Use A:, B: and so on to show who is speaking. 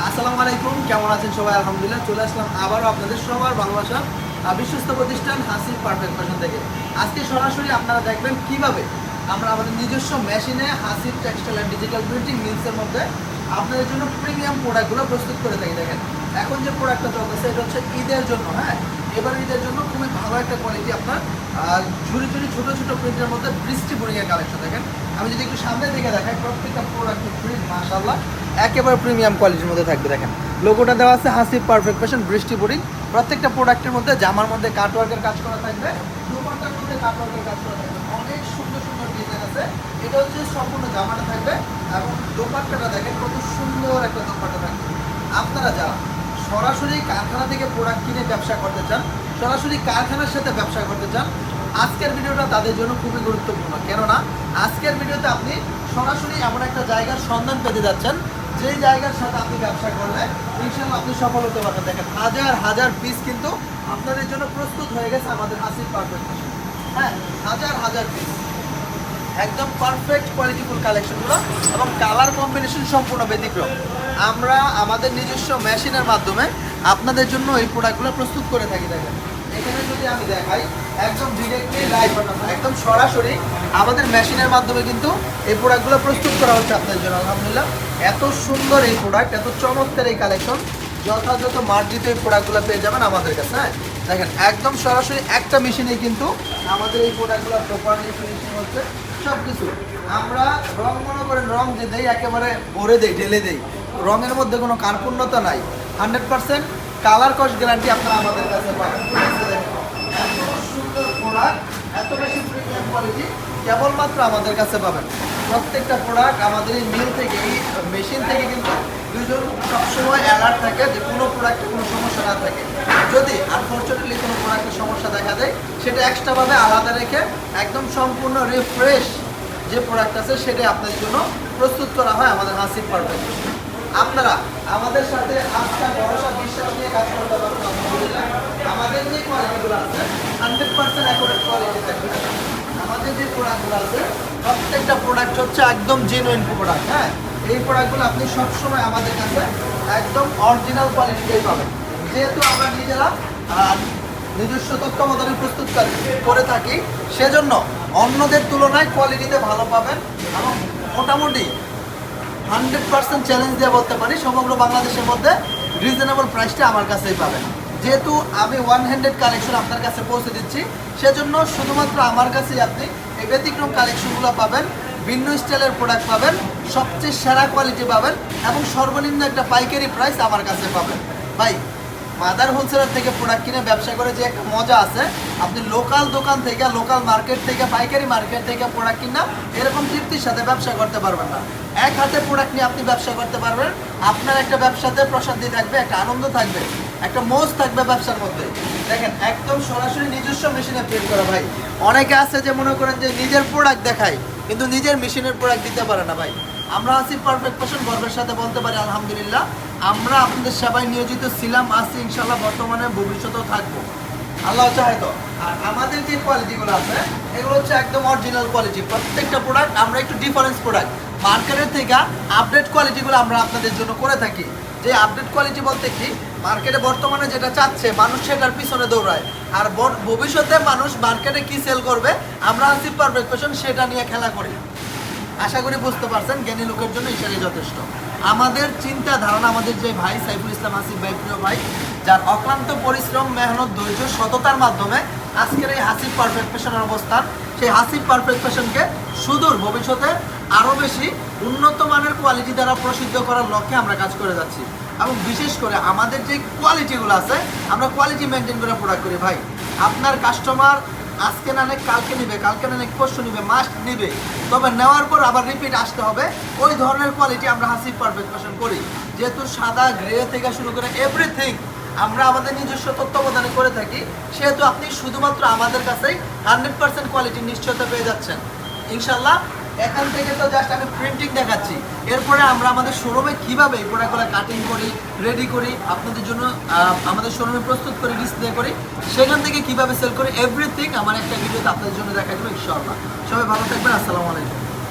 A: আসসালামু আলাইকুম, কেমন আছেন সবাই? আলহামদুলিল্লাহ, চলে আসলাম আবারও আপনাদের সবার বাংলাদেশা বিশ্বস্ত প্রতিষ্ঠান হাসির পারফেক্ট ফ্যাশন থেকে। আজকে সরাসরি আপনারা দেখবেন কীভাবে আমরা আমাদের নিজস্ব মেশিনে হাসির টেক্সটাইল অ্যান্ড ডিজিটাল প্রিন্টিং মিলসের মধ্যে আপনাদের জন্য প্রিমিয়াম প্রোডাক্টগুলো প্রস্তুত করে থাকি। দেখেন এখন যে প্রোডাক্টটা চলতেছে এটা হচ্ছে ঈদের জন্য হ্যাঁ? এবার ঈদের জন্য খুবই ভালো একটা কোয়ালিটি আপনার ঝুড়ি ঝুড়ি ছোটো ছোটো প্রিন্টের মধ্যে বৃষ্টি বোরিংয়ের কালেকশন দেখেন। আমি যদি একটু সামনে দিকে দেখাই, প্রত্যেকটা প্রোডাক্টের প্রিন্ট মাশাল্লাহ একেবারে প্রিমিয়াম কোয়ালিটির মধ্যে থাকবে, দেখেন। লোগোটা দেওয়া আছে, হাসি পারফেক্ট ফ্যাশন বৃষ্টি বোরিং প্রত্যেকটা প্রোডাক্টের মধ্যে জামার মধ্যে কাটওয়ার্কের কাজ করা থাকবে, দুপাট্টার মধ্যে কাটওয়ার্কের কাজ করা থাকবে। অনেক সুন্দর সুন্দর ডিজাইন আছে। এটা হচ্ছে সম্পূর্ণ জামাটা থাকবে, এবং দোপাট্টাটা দেখেন কত সুন্দর একটা দোপাট্টা থাকবে। আপনারা যারা সরাসরি কারখানা থেকে প্রোডাক্ট কিনে ব্যবসা করতে চান, সরাসরি কারখানার সাথে ব্যবসা করতে চান, আজকের ভিডিওটা তাদের জন্য খুবই গুরুত্বপূর্ণ। কেননা, আজকের ভিডিওতে আপনি সরাসরি এমন একটা জায়গার সন্ধান পেতে যাচ্ছেন, যেই জায়গার সাথে আপনি ব্যবসা করলে ইনশাল্লাহ আপনি সফল হতে পারবেন। দেখেন, হাজার হাজার পিস কিন্তু আপনাদের জন্য প্রস্তুত হয়ে গেছে আমাদের হাসির পারফেক্ট হ্যাঁ হাজার হাজার পিস একদম পারফেক্ট কোয়ালিটিফুল কালেকশনগুলো এবং কালার কম্বিনেশন সম্পূর্ণ ব্যতিক্রম। আমরা আমাদের নিজস্ব মেশিনের মাধ্যমে আপনাদের জন্য এই প্রোডাক্টগুলো প্রস্তুত করে থাকি, দেখেন। এখানে যদি আমি দেখাই, একদম ডিরেক্টলি লাইভ একদম সরাসরি আমাদের মেশিনের মাধ্যমে কিন্তু এই প্রোডাক্টগুলো প্রস্তুত করা হচ্ছে আপনাদের জন্য, আলহামদুলিল্লাহ। এত সুন্দর এই প্রোডাক্ট এত চমৎকার এই কালেকশন যথাযথ মার্জিত এই প্রোডাক্টগুলো পেয়ে যাবেন আমাদের কাছে হ্যাঁ? দেখেন, একদম সরাসরি একটা মেশিনেই কিন্তু আমাদের এই প্রোডাক্টগুলো প্রপারলি ফিনিশিং হচ্ছে। সব কিছু আমরা রং মনে করেন, রং যে দেই, একেবারে ভরে দেই, ঢেলে দেই। রঙের মধ্যে কোনো কার্পণ্যতা নাই। Hundred percent colour cost guarantee আপনারা আমাদের কাছে পাবেন। সুন্দর প্রোডাক্ট এত বেশি কেবলমাত্র আমাদের কাছে পাবেন। প্রত্যেকটা প্রোডাক্ট আমাদের এই মিল থেকে, এই মেশিন থেকে কিন্তু অ্যালার্ট থাকে যে কোনো প্রোডাক্টে কোনো সমস্যা না থাকে। যদি আনফর্চুনেটলি কোনো প্রোডাক্টের সমস্যা দেখা দেয়, সেটা এক্সট্রাভাবে আলাদা রেখে একদম সম্পূর্ণ রিফ্রেশ যে প্রোডাক্ট আছে সেটা আপনাদের জন্য প্রস্তুত করা হয় আমাদের হাসির পারফেক্ট আপনারা, আমাদের সাথে আস্থা ভরসা, বিশ্বাস নিয়ে কাজ করতে পারবেন আমাদের যে কোয়ালিটিগুলো আছে হান্ড্রেড পার্সেন্ট অ্যাকুরেট কোয়ালিটি থাকবে। আমাদের যে প্রোডাক্টগুলো আছে, প্রত্যেকটা প্রোডাক্ট হচ্ছে একদম জেনুইন প্রোডাক্ট হ্যাঁ? এই প্রোডাক্টগুলো আপনি সবসময় আমাদের কাছে একদম অরিজিনাল কোয়ালিটিতেই পাবেন। যেহেতু আমরা নিজেরা নিজস্ব তত্ত্বাবধানে প্রস্তুত করে থাকি, সেজন্য অন্যদের তুলনায় কোয়ালিটিতে ভালো পাবেন এবং মোটামুটি হান্ড্রেড পার্সেন্ট চ্যালেঞ্জ দিয়ে বলতে পারি, সমগ্র বাংলাদেশের মধ্যে রিজনেবল প্রাইসটা আমার কাছেই পাবেন। যেহেতু আমি ওয়ান হ্যান্ডেড কালেকশন আপনার কাছে পৌঁছে দিচ্ছি, সেজন্য শুধুমাত্র আমার কাছেই আপনি এই ব্যতিক্রম কালেকশনগুলো পাবেন। ভিন্ন স্টাইলের প্রোডাক্ট পাবেন, সবচেয়ে সেরা কোয়ালিটি পাবেন এবং সর্বনিম্ন একটা পাইকারি প্রাইস আমার কাছে পাবেন। ভাই, মাদার হোলসেলার থেকে প্রোডাক্ট কিনে ব্যবসা করে যে একটা মজা আছে, আপনি লোকাল দোকান থেকে লোকাল মার্কেট থেকে, পাইকারি মার্কেট থেকে প্রোডাক্ট কিনা, এরকম তৃপ্তির সাথে ব্যবসা করতে পারবেন না। এক হাতে প্রোডাক্ট নিয়ে আপনি ব্যবসা করতে পারবেন, আপনার একটা ব্যবসাতে প্রশান্তি থাকবে, একটা আনন্দ থাকবে, একটা মোজ থাকবে ব্যবসার মধ্যে। দেখেন, একদম সরাসরি নিজস্ব মেশিনে প্রিন্ট করা, ভাই। অনেকে আছে যে মনে করেন যে নিজের প্রোডাক্ট দেখায় কিন্তু নিজের মেশিনের প্রোডাক্ট দিতে পারে না ভাই। আমরা আছি পারফেক্ট পার্সন গর্বের সাথে বলতে পারি, আলহামদুলিল্লাহ। আমরা আপনাদের সেবায় নিয়োজিত ছিলাম, আছি ইনশাল্লাহ বর্তমানে, ভবিষ্যতেও থাকব। আল্লাহ চাহে তো। আর আমাদের যে কোয়ালিটিগুলো আছে, এগুলো হচ্ছে একদম অরিজিনাল কোয়ালিটি প্রত্যেকটা প্রোডাক্ট আমরা একটু ডিফারেন্স প্রোডাক্ট মার্কেটের থেকে আপডেট কোয়ালিটিগুলো আমরা আপনাদের জন্য করে থাকি। যে আপডেট কোয়ালিটি বলতে কি মার্কেটে বর্তমানে যেটা চাচ্ছে, মানুষ সেটার পিছনে দৌড়ায়। আর ভবিষ্যতে মানুষ মার্কেটে কি সেল করবে, আমরা আছি পারফেক্ট সেটা নিয়ে খেলা করি। আশা করি বুঝতে পারছেন, জ্ঞানী লোকের জন্য ঈশ্বরই যথেষ্ট। আমাদের চিন্তা ধারণা, আমাদের যে ভাই, সাইফুল ইসলাম আসিফ ভাই, প্রিয় ভাই, যার অক্লান্ত পরিশ্রম, মেহনত, ধৈর্য, সততার মাধ্যমে আজকের এই হাসিফ পারফেক্ট ফ্যাশনের অবস্থান, সেই হাসিফ পারফেক্ট ফ্যাশনকে সুদূর ভবিষ্যতে আরও বেশি উন্নত মানের কোয়ালিটি দ্বারা প্রসিদ্ধ করার লক্ষ্যে আমরা কাজ করে যাচ্ছি। এবং বিশেষ করে আমাদের যে কোয়ালিটিগুলো আছে, আমরা কোয়ালিটি মেনটেন করে প্রোডাক্ট করি। ভাই, আপনার কাস্টমার আজকে না নেক, কালকে নিবে, কালকে না নেক, পরশু নিবে মাস্ট নিবে। তবে নেওয়ার পর আবার রিপিট আসতে হবে। ওই ধরনের কোয়ালিটি আমরা পারফেক্ট ফ্যাশন করি যেহেতু সাদা গ্রে থেকে শুরু করে এভরিথিং আমরা আমাদের নিজস্ব তত্ত্বাবধানে করে থাকি, সেহেতু আপনি শুধুমাত্র আমাদের কাছেই হান্ড্রেড পার্সেন্ট কোয়ালিটির নিশ্চয়তা পেয়ে যাচ্ছেন। ইনশাল্লাহ এখান থেকে তো জাস্ট আমি প্রিন্টিং দেখাচ্ছি। এরপরে আমরা আমাদের শোরুমে কীভাবে এই প্রোডাক্টগুলো কাটিং করি রেডি করি, আপনাদের জন্য আমাদের শোরুমে প্রস্তুত করি ডিসপ্লে করি, সেখান থেকে কীভাবে সেল করি এভরিথিং আমার একটা ভিডিওতে আপনাদের জন্য দেখা যাবে ইনশাআল্লাহ। সবাই ভালো থাকবেন, আসসালামু আলাইকুম।